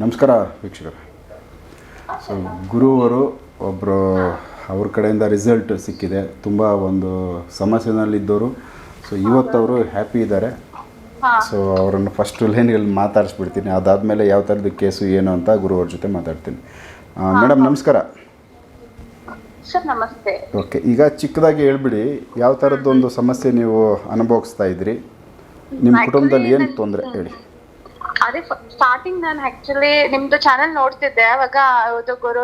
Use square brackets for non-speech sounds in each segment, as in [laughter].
ನಮಸ್ಕಾರ ವೀಕ್ಷಕರೇ. ಸೊ ಗುರುವರು ಒಬ್ಬರು ಅವ್ರ ಕಡೆಯಿಂದ ರಿಸಲ್ಟ್ ಸಿಕ್ಕಿದೆ. ತುಂಬ ಒಂದು ಸಮಸ್ಯೆನಲ್ಲಿದ್ದವರು. ಸೊ ಅವರು ಹ್ಯಾಪಿ ಇದ್ದಾರೆ. ಸೊ ಅವರನ್ನು ಫಸ್ಟ್ ಲೈನ್ಗಳಲ್ಲಿ ಮಾತಾಡಿಸ್ಬಿಡ್ತೀನಿ. ಅದಾದಮೇಲೆ ಯಾವ ಥರದ ಕೇಸು ಏನು ಅಂತ ಗುರುವ್ರ ಜೊತೆ ಮಾತಾಡ್ತೀನಿ. ಮೇಡಮ್ ನಮಸ್ಕಾರ. ಓಕೆ ಈಗ ಚಿಕ್ಕದಾಗಿ ಹೇಳ್ಬಿಡಿ ಯಾವ ಥರದ್ದೊಂದು ಸಮಸ್ಯೆ ನೀವು ಅನುಭವಿಸ್ತಾ ಇದ್ರಿ? ನಿಮ್ಮ ಕುಟುಂಬದಲ್ಲಿ ಏನು ತೊಂದರೆ? ಹೇಳಿ. ಅದೇ ಸ್ಟಾರ್ಟಿಂಗ್ ನಾನು ಆಕ್ಚುಲಿ ನಿಮ್ದು ಚಾನೆಲ್ ನೋಡ್ತಿದ್ದೆ ಅವಾಗ ಅದು ಗುರು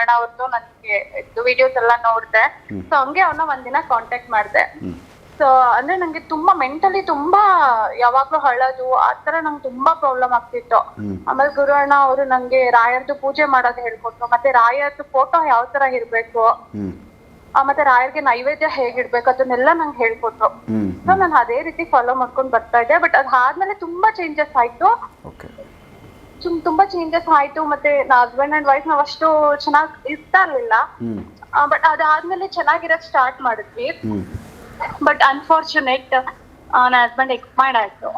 ಅಣ್ಣ ಅವ್ರದ್ದು ನನಗೆ ವಿಡಿಯೋಸ್ ಎಲ್ಲ ನೋಡ್ದೆ. ಸೊ ಹಂಗೆ ಅವ್ರನ್ನ ಒಂದಿನ ಕಾಂಟ್ಯಾಕ್ಟ್ ಮಾಡಿದೆ. ಸೊ ಅಂದ್ರೆ ನಂಗೆ ತುಂಬಾ ಮೆಂಟಲಿ ತುಂಬಾ ಯಾವಾಗ್ಲೂ ಹಳದು ಆತರ ನಂಗೆ ತುಂಬಾ ಪ್ರಾಬ್ಲಮ್ ಆಗ್ತಿತ್ತು. ಆಮೇಲೆ ಗುರು ಅಣ್ಣ ಅವರು ನಂಗೆ ರಾಯರ್ದು ಪೂಜೆ ಮಾಡೋದು ಹೇಳ್ಕೊಟ್ರು ಮತ್ತೆ ರಾಯರ್ದು ಫೋಟೋ ಯಾವ ತರ ಇರ್ಬೇಕು? ಮತ್ತೆ ರಾಯರ್ಗೆ ನೈವೇದ್ಯ ಹೇಗಿಡ್ಬೇಕು ಅದನ್ನೆಲ್ಲ ನಂಗೆ ಹೇಳ್ಕೊಟ್ರು. ಸೊ ನಾನು ಅದೇ ರೀತಿ ಫಾಲೋ ಮಾಡ್ಕೊಂಡು ಬರ್ತಾ ಇದ್ದೆ. ಬಟ್ ಅದಾದ್ಮೇಲೆ ತುಂಬಾ ಚೇಂಜಸ್ ಆಯ್ತು. ತುಂಬಾ ಚೇಂಜಸ್ ಆಯ್ತು. ಮತ್ತೆ ಹಸ್ಬೆಂಡ್ ಅಂಡ್ ವೈಫ್ ನಾವ್ ಅಷ್ಟು ಚೆನ್ನಾಗ್ ಇರ್ತಾ ಇರ್ಲಿಲ್ಲ. ಬಟ್ ಅದಾದ್ಮೇಲೆ ಚೆನ್ನಾಗಿರಕ್ ಸ್ಟಾರ್ಟ್ ಮಾಡಿದ್ವಿ. ಬಟ್ ಅನ್ಫಾರ್ಚುನೇಟ್ ನನ್ನ ಹಸ್ಬೆಂಡ್ ಎಕ್ಸ್ಪೈರ್ಡ್ ಆಯ್ತು.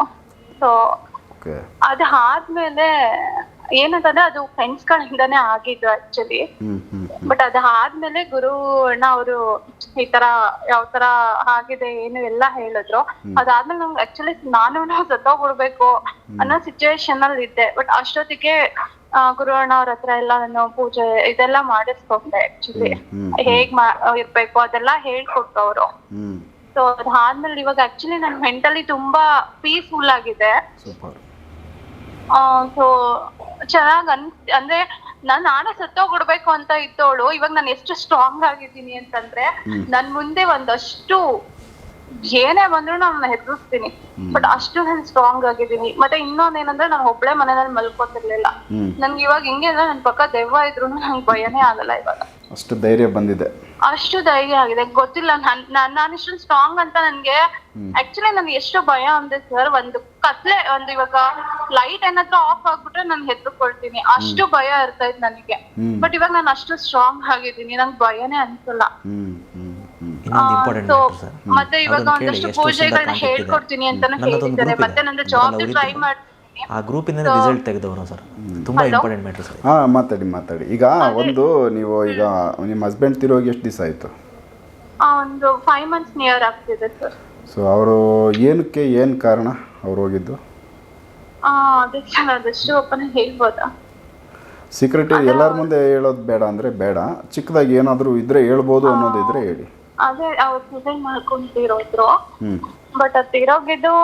ಸೊ ಅದಾದ್ಮೇಲೆ ಏನಂತಂದ್ರೆ ಅದು ಫ್ರೆಂಡ್ಸ್ ಗಳಿಂದಾನೇ ಆಗಿದ್ದು ಆಕ್ಚುಲಿ ಬಟ್ ಅದಾದ್ಮೇಲೆ ಗುರು ಅಣ್ಣ ಅವರು ಈ ತರ ಯಾವ ತರ ಆಗಿದೆ ಏನು ಎಲ್ಲ ಹೇಳಿದ್ರು. ಅದಾದ್ಮೇಲೆ ನಂಗೆ ಆಕ್ಚುಲಿ ನಾನು ಸತ್ತೋಗ್ಬಿಡ್ಬೇಕು ಅನ್ನೋ ಸಿಚುವೇಶನ್ ಅಲ್ಲಿ ಇದ್ದೆ. ಬಟ್ ಅಷ್ಟೊತ್ತಿಗೆ ಗುರು ಅಣ್ಣ ಅವ್ರ ಹತ್ರ ಎಲ್ಲ ನಾನು ಪೂಜೆ ಇದೆಲ್ಲ ಮಾಡಿಸ್ಕೊಂಡೆ ಆಕ್ಚುಲಿ ಹೇಗ್ ಇರ್ಬೇಕು ಅದೆಲ್ಲ ಹೇಳ್ಕೊಟ್ರು ಅವರು. ಸೊ ಅದಾದ್ಮೇಲೆ ಇವಾಗ ಆಕ್ಚುಲಿ ನನ್ ಮೆಂಟಲಿ ತುಂಬಾ ಪೀಸ್ಫುಲ್ ಆಗಿದೆ. ಸೊ ಚೆನ್ನಾಗ್ ಅನ್ ಅಂದ್ರೆ ನಾನ್ ನಾನೇ ಸತ್ತೋಗ್ಬಿಡ್ಬೇಕು ಅಂತ ಇದ್ದವಳು ಇವಾಗ ನಾನು ಎಷ್ಟು ಸ್ಟ್ರಾಂಗ್ ಆಗಿದ್ದೀನಿ ಅಂತಂದ್ರೆ ನನ್ ಮುಂದೆ ಒಂದಷ್ಟು ಏನೇ ಬಂದ್ರು ನಾನು ಹೆದರ್ಸ್ತೀನಿ. ಬಟ್ ಅಷ್ಟು ನಾನು ಸ್ಟ್ರಾಂಗ್ ಆಗಿದ್ದೀನಿ. ಮತ್ತೆ ಇನ್ನೊಂದ್ ಏನಂದ್ರೆ ನಾನು ಒಬ್ಳೆ ಮನೆಯಲ್ಲಿ ಮಲ್ಕೋತಿರ್ಲಿಲ್ಲ. ನನ್ಗೆ ಇವಾಗ ಹಿಂಗೆ ಅಂದ್ರೆ ನನ್ ಪಕ್ಕ ದೆವ್ವ ಇದ್ರು ನಂಗೆ ಭಯನೇ ಆಗಲ್ಲ ಇವಾಗ. ಅಷ್ಟು ಧೈರ್ಯ ಬಂದಿದೆ. ಅಷ್ಟು ಧೈರ್ಯ ಆಗಿದೆ. ಗೊತ್ತಿಲ್ಲ. ನಾನ್ ಇಷ್ಟು ಸ್ಟ್ರಾಂಗ್ ಅಂತ ನನ್ಗೆ ಆಕ್ಚುಲಿ ನನ್ಗೆ ಎಷ್ಟು ಭಯ ಅಂದ್ರೆ ಸರ್ ಒಂದು ಕತ್ಲೆ ಒಂದು ಇವಾಗ ಲೈಟ್ ಏನಾದ್ರೂ ಆಫ್ ಆಗ್ಬಿಟ್ರೆ ನಾನು ಹೆದರ್ಕೊಳ್ತೀನಿ. ಅಷ್ಟು ಭಯ ಇರ್ತಾ ಇದ್ ನನಗೆ. ಬಟ್ ಇವಾಗ ನಾನು ಅಷ್ಟು ಸ್ಟ್ರಾಂಗ್ ಆಗಿದ್ದೀನಿ. ನಂಗೆ ಭಯನೇ ಅನ್ಸಲ್ಲ. ಇನ್ನೊಂದು ಇಂಪಾರ್ಟೆಂಟ್ ಸರ್ ಮತ್ತೆ ಇವಾಗ ಒಂದಷ್ಟು ಪೂಜೆಗಳನ್ನ? ಹೇಳ್ಕೊಡ್ತೀನಿ ಅಂತಾನು ಹೇಳಿದ್ದಾರೆ ಮತ್ತೆ ನನ್ನ ಜಾಬ್. ಟ್ರೈ ಮಾಡ್ತೀನಿ. ಆ ಗ್ರೂಪಿಂದ ರಿಸಲ್ಟ್ ತೆಗೆದವರು ಸರ್ ತುಂಬಾ ಇಂಪಾರ್ಟೆಂಟ್ ಮ್ಯಾಟರ್ ಸರ್ ಹಾಂ ಮಾತಾಡಿ ಮಾತಾಡಿ. ಈಗ ಒಂದು ನೀವು ಈಗ ನಿಮ್ಮ ಹಸ್ಬೆಂಡ್ ತಿರೋಗಿ ಎಷ್ಟು ದಿವಸ ಆಯಿತು? ಆ, ಒಂದು ಫೈವ್ ಮಂತ್ಸ್ ನಿಯರ್ ಆಗ್ತಿದೆ ಸರ್ ಸೊ ಅವರು ಏನಕ್ಕೆ ಏನು ಕಾರಣ ಅವ್ರು ಹೋಗಿದ್ದು? ಅದಕ್ಕೆ ಅದಷ್ಟು ಓಪನ್ ಹೇಳ್ಬೋದಾ? ಸೀಕ್ರೆಟ್ ಎಲ್ಲರ ಮುಂದೆ ಹೇಳೋದು ಬೇಡ ಅಂದರೆ ಬೇಡ. ಚಿಕ್ಕದಾಗಿ ಏನಾದರೂ ಇದ್ದರೆ ಹೇಳ್ಬೋದು ಅನ್ನೋದಿದ್ರೆ ಹೇಳಿ. ಅದೇ ಅವ್ರು ಸೂಸೈಡ್ ಮಾಡ್ಕೊಂತಿರೋದ್ರು ಬಟ್ ಅದ್ ತಿರೋಗಿದ್ದು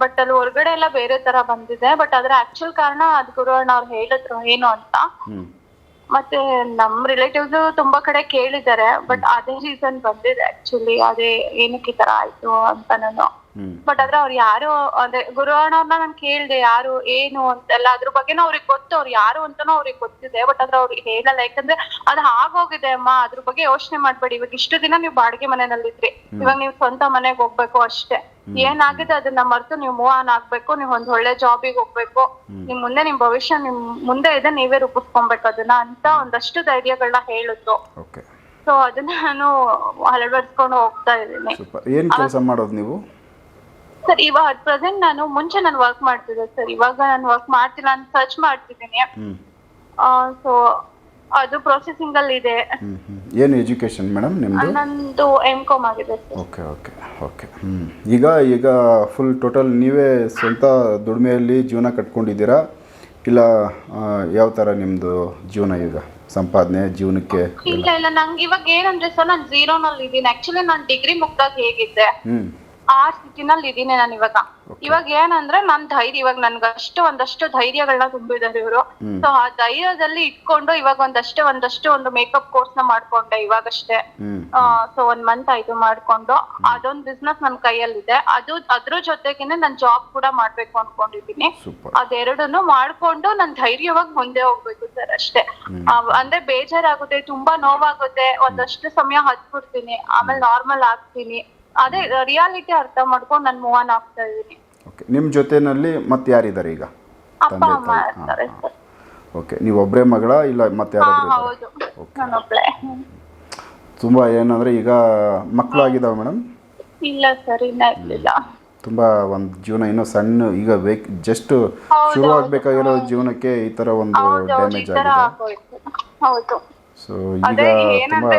ಬಟ್ ಅಲ್ಲಿ ಹೊರಗಡೆ ಎಲ್ಲ ಬೇರೆ ತರ ಬಂದಿದೆ. ಬಟ್ ಅದ್ರ ಆಕ್ಚುಲ್ ಕಾರಣ ಅದ್ ಗುರು ಅಣ್ಣ ಅವ್ರು ಹೇಳಿದ್ರು ಏನು ಅಂತ. ಮತ್ತೆ ನಮ್ ರಿಲೇಟಿವ್ಸ್ ತುಂಬಾ ಕಡೆ ಕೇಳಿದ್ದಾರೆ. ಬಟ್ ಅದೇ ರೀಸನ್ ಬಂದಿದೆ ಆಕ್ಚುಲಿ ಅದೇ ಏನಕ್ಕೆ ಈ ತರ ಆಯ್ತು ಅಂತ ನಾನು ಬಟ್ ಆದ್ರೆ ಅವ್ರು ಯಾರು ಅಂದ್ರೆ ಗುರು ಅಣ್ಣವ್ರನ್ನ ನಾನು ಕೇಳ್ದೆ ಯಾರು ಏನು ಅಂತೆಲ್ಲ ಅದ್ರ ಬಗ್ಗೆನೂ ಅವ್ರಿಗೆ ಗೊತ್ತು. ಅವ್ರು ಯಾರು ಅಂತಾನೂ ಅವ್ರಿಗೆ ಗೊತ್ತಿದೆ. ಬಟ್ ಆದ್ರೆ ಅವ್ರು ಹೇಳಲ್ಲ. ಯಾಕಂದ್ರೆ ಅದು ಆಗೋಗಿದೆ ಅಮ್ಮ. ಅದ್ರ ಬಗ್ಗೆ ಯೋಚನೆ ಮಾಡ್ಬೇಡಿ. ಇವಾಗ ಇಷ್ಟು ದಿನ ನೀವು ಬಾಡಿಗೆ ಮನೆಯಲ್ಲಿದ್ರಿ. ಇವಾಗ ನೀವು ಸ್ವಂತ ಮನೆಗೆ ಹೋಗ್ಬೇಕು ಅಷ್ಟೇ. ಏನಾಗಿದೆ ಅದನ್ನ ಮರ್ತು ನೀವು ಮೂವ್ ಆನ್ ಆಗ್ಬೇಕು. ನೀವು ಒಂದ್ ಒಳ್ಳೆ ಜಾಬಿಗೆ ಹೋಗ್ಬೇಕು. ನಿಮ್ ಮುಂದೆ ನಿಮ್ ಭವಿಷ್ಯ ನಿಮ್ ಮುಂದೆ ಇದೆ. ನೀವೇ ರೂಪಿಸ್ಕೊಬೇಕು ಅದನ್ನ ಅಂತ ಒಂದಷ್ಟು ಧೈರ್ಯಗಳನ್ನ ಹೇಳಿದ್ರು. ಸೊ ಅದನ್ನ ನಾನು ಅಳವಡಿಸ್ಕೊಂಡು ಹೋಗ್ತಾ ಇದ್ದೀನಿ. ಏನು ಕೆಲಸ ಮಾಡೋದು ನೀವು? ಸರ್ ಇವಾಗ ಅಟ್ ಪ್ರೆಸೆಂಟ್ ನಾನು ಮುಂಚೆ ನಾನು ವರ್ಕ್ ಮಾಡ್ತಿದ್ದೆ ಸರ್. ಇವಾಗ ನಾನು ವರ್ಕ್ ಮಾಡ್ತಿಲ್ಲ ಅಂತ ಸರ್ಚ್ ಮಾಡ್ತಿದ್ದೀನಿ. ಸೊ ಅದು ಪ್ರೊಸೆಸಿಂಗ್ ಅಲ್ಲಿ ಇದೆ. ಏನು ಎಜುಕೇಷನ್ ಮೇಡಮ್ ನಿಮ್ಮದು ನಂದು ಎಂ ಕಾಮ್ ಆಗಿದೆ ಸರ್. ಓಕೆ ಓಕೆ ಓಕೆ ಹ್ಞೂ ಈಗ ಈಗ ಫುಲ್ ಟೋಟಲ್ ನೀವೇ ಸ್ವಂತ ದುಡಿಮೆಯಲ್ಲಿ ಜೀವನ ಕಟ್ಕೊಂಡಿದ್ದೀರಾ? ಇಲ್ಲ ಆ, ಯಾವ ಥರ ನಿಮ್ಮದು ಜೀವನ ಈಗ? ಸಂಪಾದನೆ ಜೀವನಕ್ಕೆ ಇಲ್ಲ ಇಲ್ಲ. ನಂಗೆ ಇವಾಗ ಏನಂದ್ರೆ ಸರ್ ನಾನು ಝೀರೋನಲ್ಲಿ ಇದ್ದೀನಿ ಆಕ್ಚುಲಿ ನಾನು ಡಿಗ್ರಿ ಮುಗ್ದಾಗ ಹೇಗಿದ್ದೆ? ಹ್ಞೂ ಆ ಸ್ಥಿತಿನಲ್ಲಿ ಇದೀನಿ ನಾನು ಇವಾಗ. ಇವಾಗ ಏನಂದ್ರೆ ನನ್ ಧೈರ್ಯ ಇವಾಗ ನನ್ಗ್ ಅಷ್ಟು ಒಂದಷ್ಟು ಧೈರ್ಯಗಳನ್ನ ತುಂಬಿದ್ದಾರೆ ಇವರು. ಸೊ ಆ ಧೈರ್ಯದಲ್ಲಿ ಇಟ್ಕೊಂಡು ಇವಾಗ ಒಂದಷ್ಟೇ ಒಂದಷ್ಟು ಒಂದು ಮೇಕಪ್ ಕೋರ್ಸ್ನ ಮಾಡ್ಕೊಂಡೆ ಇವಾಗಷ್ಟೇ. ಸೊ ಒಂದ್ ಮಂತ್ ಆಯ್ತು ಮಾಡ್ಕೊಂಡು. ಅದೊಂದ್ ಬಿಸ್ನೆಸ್ ನನ್ ಕೈಯಲ್ಲಿದೆ. ಅದು ಅದ್ರ ಜೊತೆಗೇನೆ ನಾನ್ ಜಾಬ್ ಕೂಡ ಮಾಡ್ಬೇಕು ಅನ್ಕೊಂಡಿದೀನಿ ಅದೆರಡನ್ನು ಮಾಡ್ಕೊಂಡು ನಾನ್ ಧೈರ್ಯವಾಗಿ ಮುಂದೆ ಹೋಗ್ಬೇಕು ಸರ್ ಅಷ್ಟೇ. ಅಂದ್ರೆ ಬೇಜಾರಾಗುತ್ತೆ ತುಂಬಾ ನೋವಾಗುತ್ತೆ. ಒಂದಷ್ಟು ಸಮಯ ಹತ್ಬಿಡ್ತೀನಿ. ಆಮೇಲೆ ನಾರ್ಮಲ್ ಆಗ್ತೀನಿ. ಅದೇ ರಿಯಾಲಿಟಿ ಅರ್ಥ ಮಾಡ್ಕೊಂಡು ನಾನು ಮೂವ್ ಆನ್ ಆಗ್ತಾ ಇದೀನಿ ಓಕೆ ನಿಮ್ಮ ಜೊತೆನಲ್ಲಿ ಮತ್ತೆ ಯಾರಿದ್ದಾರೆ ಈಗ? ಅಪ್ಪ ತಂದೆ ಅಮ್ಮ ತಾಯಿ. ಇರ್ತಾರೆ ಸರ್. ಓಕೆ ನೀವು ಒಬ್ಬರೇ ಮಗಳ ಇಲ್ಲ ಮತ್ತೆ ಹಾ ಯಾರಾದರೂ ಹೌದು. ನಾನೊಬ್ಳೆ. ತುಂಬ ಏನಂದರೆ ಈಗ ಮಕ್ಕಳು ಆಗಿದಾವ ಮೇಡಮ್ ಇಲ್ಲ ಸರ್ ಇಲ್ಲ ಇರ್ಲಿಲ್ಲ. ತುಂಬ ಒಂದು ಜೀವನ ಇನ್ನೂ ಸಣ್ಣ ಈಗ ವೇಕ್ ಜಸ್ಟ್ ಶುರು ಆಗಬೇಕಾಗಿರೋ ಜೀವನಕ್ಕೆ ಈ ಥರ ಒಂದು ಹೌದು ಈ ಡ್ಯಾಮೇಜ್ ತರ ಆಗಿದೆ. ಆಗೋಯ್ತು. ಹೌದು. ಸೊ ಈಗ ತುಂಬ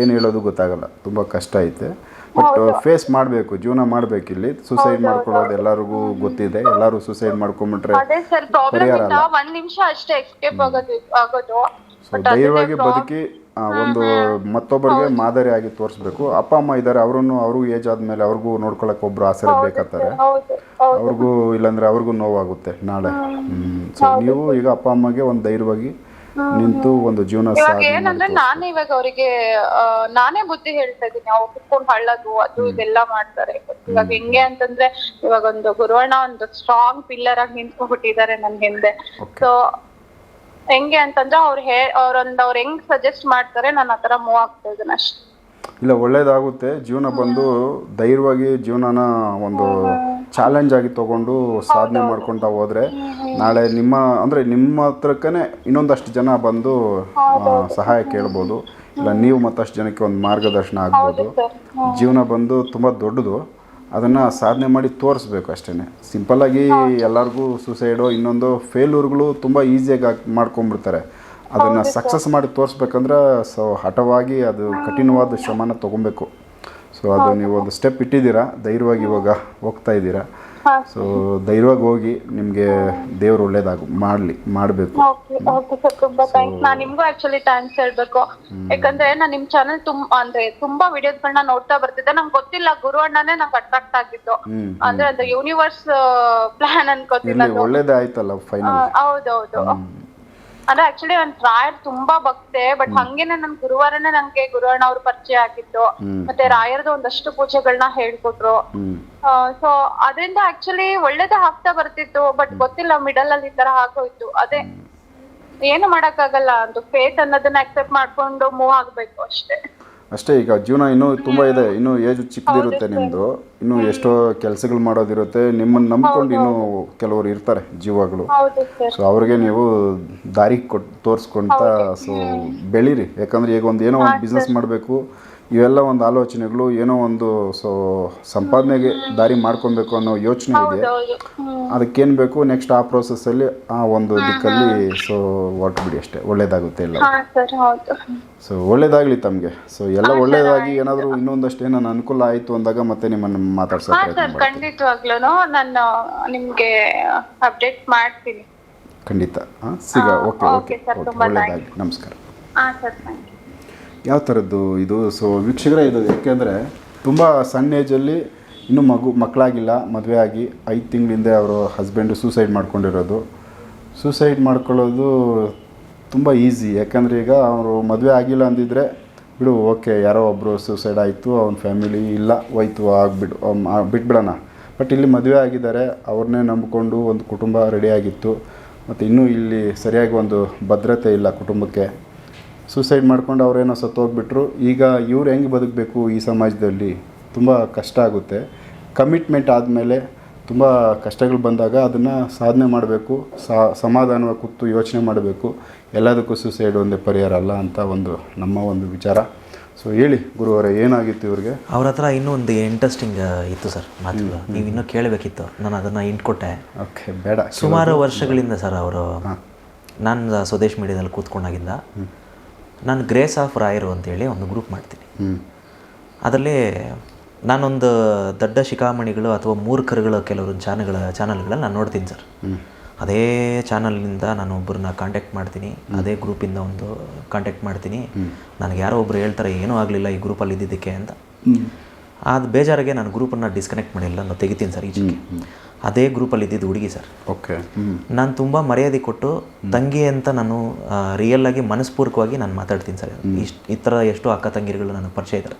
ಏನು ಹೇಳೋದು ಗೊತ್ತಾಗಲ್ಲ. ತುಂಬ ಕಷ್ಟ ಐತೆ. ಬಟ್ ಫೇಸ್ ಮಾಡಬೇಕು ಜೀವನ ಮಾಡಬೇಕು ಇಲ್ಲಿ. ಸುಸೈಡ್ ಮಾಡ್ಕೊಳ್ಳೋದು ಎಲ್ಲರಿಗೂ ಗೊತ್ತಿದೆ. ಎಲ್ಲರೂ ಸುಸೈಡ್ ಮಾಡ್ಕೊಂಡ್ಬಿಟ್ರೆ ಪರಿಹಾರ ಸರ್ ಪ್ರಾಬ್ಲಮ್ ಇಂದ ಒಂದ್ ನಿಮಿಷ ಅಷ್ಟೇ ಎಸ್ಕೇಪ್ ಆಗೋದು ಆಗೋದು. ಸೊ ಧೈರ್ಯವಾಗಿ ಬದುಕಿ ಒಂದು ಮತ್ತೊಬ್ಬರಿಗೆ ಮಾದರಿ ಆಗಿ ತೋರಿಸ್ಬೇಕು. ಅಪ್ಪ ಅಮ್ಮ ಇದ್ದಾರೆ. ಅವರನ್ನು ಅವ್ರಿಗೂ ಏಜ್ ಆದ್ಮೇಲೆ ಅವ್ರಿಗೂ ನೋಡ್ಕೊಳಕ್ ಒಬ್ರು ಆಸರೆ ಬೇಕಾಗ್ತಾರೆ ಅವ್ರಿಗೂ ಇಲ್ಲಾಂದ್ರೆ ಅವ್ರಿಗೂ ನೋವಾಗುತ್ತೆ ನಾಳೆ. ಸೊ ನೀವು ಈಗ ಅಪ್ಪ ಅಮ್ಮಗೆ ಒಂದು ಧೈರ್ಯವಾಗಿ ನಿಂತು ಒಂದು ಜೀವನ ಇವಾಗ ಏನಂದ್ರೆ ನಾನೇ ಇವಾಗ ಅವರಿಗೆ ನಾನೇ ಬುದ್ಧಿ ಹೇಳ್ತಾ ಇದೀನಿ ಅವ್ರು ಕುತ್ಕೊಂಡು ಹಳ್ಳದು ಅದು ಇದೆಲ್ಲ ಮಾಡ್ತಾರೆ. ಇವಾಗ ಹೆಂಗೆ ಅಂತಂದ್ರೆ ಇವಾಗ ಒಂದು ಗುರುವಣ್ಣ ಒಂದು ಸ್ಟ್ರಾಂಗ್ ಪಿಲ್ಲರ್ ಆಗಿ ನಿಂತ್ಕೊಂಡ್ಬಿಟ್ಟಿದ್ದಾರೆ ನನ್ ಹಿಂದೆ. ಸೊ ಹೆಂಗೆ ಅಂತಂದ್ರೆ ಅವ್ರು ಹೇ ಅವ್ರೊಂದು ಅವ್ರ ಹೆಂಗ್ ಸಜೆಸ್ಟ್ ಮಾಡ್ತಾರೆ ನಾನು ಆತರ ಮೂವ್ ಆಗ್ತಾ ಇದ್ದೀನಿ ಅಷ್ಟೇ. ಇಲ್ಲ ಒಳ್ಳೇದಾಗುತ್ತೆ. ಜೀವನ ಬಂದು ಧೈರ್ಯವಾಗಿ ಜೀವನನ ಒಂದು ಚಾಲೆಂಜ್ ಆಗಿ ತಗೊಂಡು ಸಾಧನೆ ಮಾಡ್ಕೊಂತ ಹೋದ್ರೆ ನಾಳೆ ನಿಮ್ಮ ಅಂದ್ರೆ ನಿಮ್ಮ ಹತ್ರಕ್ಕೇ ಇನ್ನೊಂದಷ್ಟು ಜನ ಬಂದು ಸಹಾಯ ಕೇಳ್ಬೋದು. ಇಲ್ಲ ನೀವು ಮತ್ತಷ್ಟು ಜನಕ್ಕೆ ಒಂದು ಮಾರ್ಗದರ್ಶನ ಆಗ್ಬೋದು. ಜೀವನ ಬಂದು ತುಂಬ ದೊಡ್ಡದು. ಅದನ್ನು ಸಾಧನೆ ಮಾಡಿ ತೋರಿಸ್ಬೇಕು ಸಿಂಪಲ್ ಸಿಂಪಲ್ಲಾಗಿ ಎಲ್ಲರಿಗೂ ಸುಸೈಡು ಇನ್ನೊಂದು ಫೇಲ್ಯೂರ್ಗಳು ತುಂಬ ಈಸಿಯಾಗಿ ಮಾಡ್ಕೊಂಡ್ಬಿಡ್ತಾರೆ. ಅದನ್ನು ಸಕ್ಸಸ್ ಮಾಡಿ ತೋರಿಸ್ಬೇಕಂದ್ರೆ ಸೊ ಹಠವಾಗಿ ಅದು ಕಠಿಣವಾದ ಶ್ರಮನ ತೊಗೊಬೇಕು. ಸೊ ಅದು ನೀವು ಒಂದು ಸ್ಟೆಪ್ ಇಟ್ಟಿದ್ದೀರಾ? ಧೈರ್ಯವಾಗಿ ಇವಾಗ ಹೋಗ್ತಾ ಇದ್ದೀರಾ. ಸೊ ಧೈರ್ಯವಾಗಿ ಹೋಗಿ ನಿಮಗೆ ದೇವ್ರು ಒಳ್ಳೇದಾಗು ಮಾಡ್ಲಿ ಮಾಡಬೇಕು. ಓಕೆ ಸರ್ ತುಂಬಾ ಥ್ಯಾಂಕ್ಸ್ ನಾನ್ ನಿಮ್ಗೂ ಆಕ್ಚುಲಿ ಥ್ಯಾಂಕ್ಸ್ ಹೇಳ್ಬೇಕು. ಯಾಕಂದ್ರೆ ನಾನು ನಿಮ್ ಚಾನೆಲ್ ತುಂಬಾ ಅಂದ್ರೆ ತುಂಬಾ ವಿಡಿಯೋಸ್ಗಳನ್ನ ನೋಡ್ತಾ ಬರ್ತಿದ್ದೆ. ನಂಗೆ ಗೊತ್ತಿಲ್ಲ ಗುರು ಅಣ್ಣನೇ ನಂಗೆ ಅಟ್ರಾಕ್ಟ್ ಆಗಿದ್ದು. ಅಂದ್ರೆ ಅದು ಯೂನಿವರ್ಸ್ ಪ್ಲಾನ್ ಅನ್ಕೋತೀನಿ ಒಳ್ಳೇದಾಯ್ತಲ್ಲ ಫೈನಲ್ ಹೌದೌದು. ಅಂದ್ರೆ ಆಕ್ಚುಲಿ ನನ್ ರಾಯರ್ ತುಂಬಾ ಭಕ್ತೆ ಬಟ್ ಹಂಗೇನೆ ನನ್ ಗುರುವಾರನೇ ನಂಗೆ ಗುರುವಣ್ಣ ಅವ್ರ ಪರಿಚಯ ಆಗಿದ್ದು ಮತ್ತೆ ರಾಯರ್ದು ಒಂದಷ್ಟು ಪೂಜೆಗಳನ್ನ ಹೇಳ್ಕೊಟ್ರು. ಸೊ ಅದರಿಂದ ಆಕ್ಚುಲಿ ಒಳ್ಳೇದೇ ಆಗ್ತಾ ಬರ್ತಿತ್ತು ಬಟ್ ಗೊತ್ತಿಲ್ಲ ಮಿಡಲ್ ಅಲ್ಲಿ ಈ ತರ ಹಾಕೋಯ್ತು ಅದೇ ಏನು ಮಾಡಕ್ಕಾಗಲ್ಲ ಅದು ಫೇತ್ ಅನ್ನೋದನ್ನ ಅಕ್ಸೆಪ್ಟ್ ಮಾಡ್ಕೊಂಡು ಮೂವ್ ಆಗ್ಬೇಕು ಅಷ್ಟೇ. ಅಷ್ಟೇ ಈಗ ಜೀವನ ಇನ್ನೂ ತುಂಬ ಇದೆ. ಇನ್ನೂ ಏಜ್ ಚಿಕ್ಕದಿರುತ್ತೆ ನಿಮ್ಮದು ಇನ್ನೂ ಎಷ್ಟೋ ಕೆಲಸಗಳು ಮಾಡೋದಿರುತ್ತೆ. ನಿಮ್ಮನ್ನು ನಂಬ್ಕೊಂಡು ಇನ್ನೂ ಕೆಲವರು ಇರ್ತಾರೆ ಜೀವಗಳು. ಸೊ ಅವ್ರಿಗೆ ನೀವು ದಾರಿ ಕೊಟ್ಟು ತೋರಿಸ್ಕೊಂತ ಸೊ ಬೆಳೀರಿ. ಯಾಕಂದ್ರೆ ಈಗ ಒಂದು ಏನೋ ಒಂದು ಬಿಸ್ನೆಸ್ ಮಾಡಬೇಕು. ಇವೆಲ್ಲ ಒಂದು ಆಲೋಚನೆಗಳು ಏನೋ ಒಂದು ಸೊ ಸಂಪಾದನೆಗೆ ದಾರಿ ಮಾಡ್ಕೊಬೇಕು ಅನ್ನೋ ಯೋಚನೆ ಇದೆ. ಅದಕ್ಕೇನು ಬೇಕು? ನೆಕ್ಸ್ಟ್ ಆ ಪ್ರೋಸೆಸ್ಸಲ್ಲಿ ಆ ಒಂದು ದಿಕ್ಕಲ್ಲಿ ಸೊ ಹೊರಟ್ಬಿಡಿ ಅಷ್ಟೇ. ಒಳ್ಳೇದಾಗುತ್ತೆ ಎಲ್ಲ. ಸೊ ಒಳ್ಳೇದಾಗಲಿ ತಮಗೆ. ಸೊ ಎಲ್ಲ ಒಳ್ಳೇದಾಗಿ ಏನಾದರೂ ಇನ್ನೊಂದಷ್ಟು ಏನಾದ್ರು ಅನುಕೂಲ ಆಯಿತು ಅಂದಾಗ ಮತ್ತೆ ನಿಮ್ಮನ್ನು ಮಾತಾಡ್ಸೋ ಹಾ ಸರ್ ಮಾಡ್ತೀನಿ. ಖಂಡಿತವಾಗ್ಲೂ ನಾನು ನಿಮಗೆ ಅಪ್ಡೇಟ್ ಮಾಡ್ತೀನಿ. ಖಂಡಿತ. ಹಾಂ ಸಿಗ ಓಕೆ ಓಕೆ ಒಳ್ಳೇದಾಗಲಿ. ನಮಸ್ಕಾರ. ಹಾಂ ಸರ್ ಥ್ಯಾಂಕ್ ಯು ಯಾವ ಥರದ್ದು ಇದು? ಸೊ ವೀಕ್ಷಕರೇ, ಇದು ಯಾಕೆಂದರೆ ತುಂಬ ಸಣ್ಣ ಏಜಲ್ಲಿ ಇನ್ನೂ ಮಗು, ಮಕ್ಕಳಾಗಿಲ್ಲ, ಮದುವೆ ಆಗಿ ಐದು ತಿಂಗಳಿಂದ ಅವರು ಹಸ್ಬೆಂಡು ಸೂಸೈಡ್ ಮಾಡ್ಕೊಂಡಿರೋದು. ಸೂಸೈಡ್ ಮಾಡ್ಕೊಳ್ಳೋದು ತುಂಬ ಈಸಿ ಯಾಕಂದರೆ ಈಗ ಅವರು ಮದುವೆ ಆಗಿಲ್ಲ ಅಂದಿದ್ರೆ, ಬಿಡು ಓಕೆ ಯಾರೋ ಒಬ್ಬರು ಸೂಸೈಡ್ ಆಯಿತು, ಅವ್ನ ಫ್ಯಾಮಿಲಿ ಇಲ್ಲ, ಹೋಯ್ತು, ಆಗಿಬಿಡು ಬಿಟ್ಬಿಡೋಣ. ಬಟ್ ಇಲ್ಲಿ ಮದುವೆ ಆಗಿದ್ದಾರೆ, ಅವ್ರನ್ನೇ ನಂಬಿಕೊಂಡು ಒಂದು ಕುಟುಂಬ ರೆಡಿಯಾಗಿತ್ತು ಮತ್ತು ಇನ್ನೂ ಇಲ್ಲಿ ಸರಿಯಾಗಿ ಒಂದು ಭದ್ರತೆ ಇಲ್ಲ ಕುಟುಂಬಕ್ಕೆ. ಸೂಸೈಡ್ ಮಾಡ್ಕೊಂಡು ಅವರೇನೋ ಸತ್ತೋಗ್ಬಿಟ್ರು. ಈಗ ಇವ್ರು ಹೆಂಗೆ ಬದುಕಬೇಕು ಈ ಸಮಾಜದಲ್ಲಿ? ತುಂಬ ಕಷ್ಟ ಆಗುತ್ತೆ. ಕಮಿಟ್ಮೆಂಟ್ ಆದಮೇಲೆ ತುಂಬ ಕಷ್ಟಗಳು ಬಂದಾಗ ಅದನ್ನು ಸಾಧನೆ ಮಾಡಬೇಕು. ಸಮಾಧಾನವ ಕೂತು ಯೋಚನೆ ಮಾಡಬೇಕು. ಎಲ್ಲದಕ್ಕೂ ಸೂಸೈಡ್ ಒಂದೇ ಪರಿಹಾರ ಅಲ್ಲ ಅಂತ ಒಂದು ನಮ್ಮ ಒಂದು ವಿಚಾರ. ಸೊ ಹೇಳಿ ಗುರುವರೇ ಏನಾಗಿತ್ತು ಇವ್ರಿಗೆ? ಅವ್ರ ಹತ್ರ ಇನ್ನೂ ಒಂದು ಇಂಟ್ರೆಸ್ಟಿಂಗ್ ಇತ್ತು ಸರ್ ಮಾತುಗಳು. ನೀವು ಇನ್ನೂ ಕೇಳಬೇಕಿತ್ತು. ನಾನು ಅದನ್ನು ಇಂಟ್ಕೊಟ್ಟೆ ಓಕೆ ಬೇಡ. ಸುಮಾರು ವರ್ಷಗಳಿಂದ ಸರ್ ಅವರು ನಾನು ಸ್ವದೇಶ್ ಮೀಡಿಯಾದಲ್ಲಿ ಕೂತ್ಕೊಂಡಾಗಿಂದ. ನಾನು ಗ್ರೇಸ್ ಆಫ್ ರಾಯರು ಅಂತೇಳಿ ಒಂದು ಗ್ರೂಪ್ ಮಾಡ್ತೀನಿ. ಅದರಲ್ಲಿ ನಾನೊಂದು ದೊಡ್ಡ ಶಿಖಾಮಣಿಗಳು ಅಥವಾ ಮೂರ್ಖರುಗಳು ಕೆಲವರು ಚಾನಲ್ಗಳ ಚಾನಲ್ಗಳನ್ನ ನಾನು ನೋಡ್ತೀನಿ ಸರ್. ಅದೇ ಚಾನಲ್ನಿಂದ ನಾನು ಒಬ್ಬರನ್ನ ಕಾಂಟ್ಯಾಕ್ಟ್ ಮಾಡ್ತೀನಿ. ಅದೇ ಗ್ರೂಪಿಂದ ಒಂದು ಕಾಂಟ್ಯಾಕ್ಟ್ ಮಾಡ್ತೀನಿ. ನನಗೆ ಯಾರೋ ಒಬ್ರು ಹೇಳ್ತಾರೆ ಏನೂ ಆಗಲಿಲ್ಲ ಈ ಗ್ರೂಪಲ್ಲಿ ಇದ್ದಿದ್ದಕ್ಕೆ ಅಂತ. ಅದು ಬೇಜಾರಿಗೆ ನಾನು ಗ್ರೂಪನ್ನು ಡಿಸ್ಕನೆಕ್ಟ್ ಮಾಡಿಲ್ಲ ನಾನು ತೆಗಿತೀನಿ ಸರ್ ಈಚೆಗೆ ಅದೇ ಗ್ರೂಪಲ್ಲಿ ಇದ್ದಿದ್ದು ಹುಡುಗಿ ಸರ್ ಓಕೆ ನಾನು ತುಂಬ ಮರ್ಯಾದೆ ಕೊಟ್ಟು ತಂಗಿ ಅಂತ ನಾನು ರಿಯಲ್ ಆಗಿ ಮನಸ್ಪೂರ್ವಕವಾಗಿ ನಾನು ಮಾತಾಡ್ತೀನಿ ಸರ್ ಇಷ್ಟು ಈ ಥರ ಎಷ್ಟೋ ಅಕ್ಕ ತಂಗಿರುಗಳು ನನಗೆ ಪರಿಚಯ ಇದ್ದಾರೆ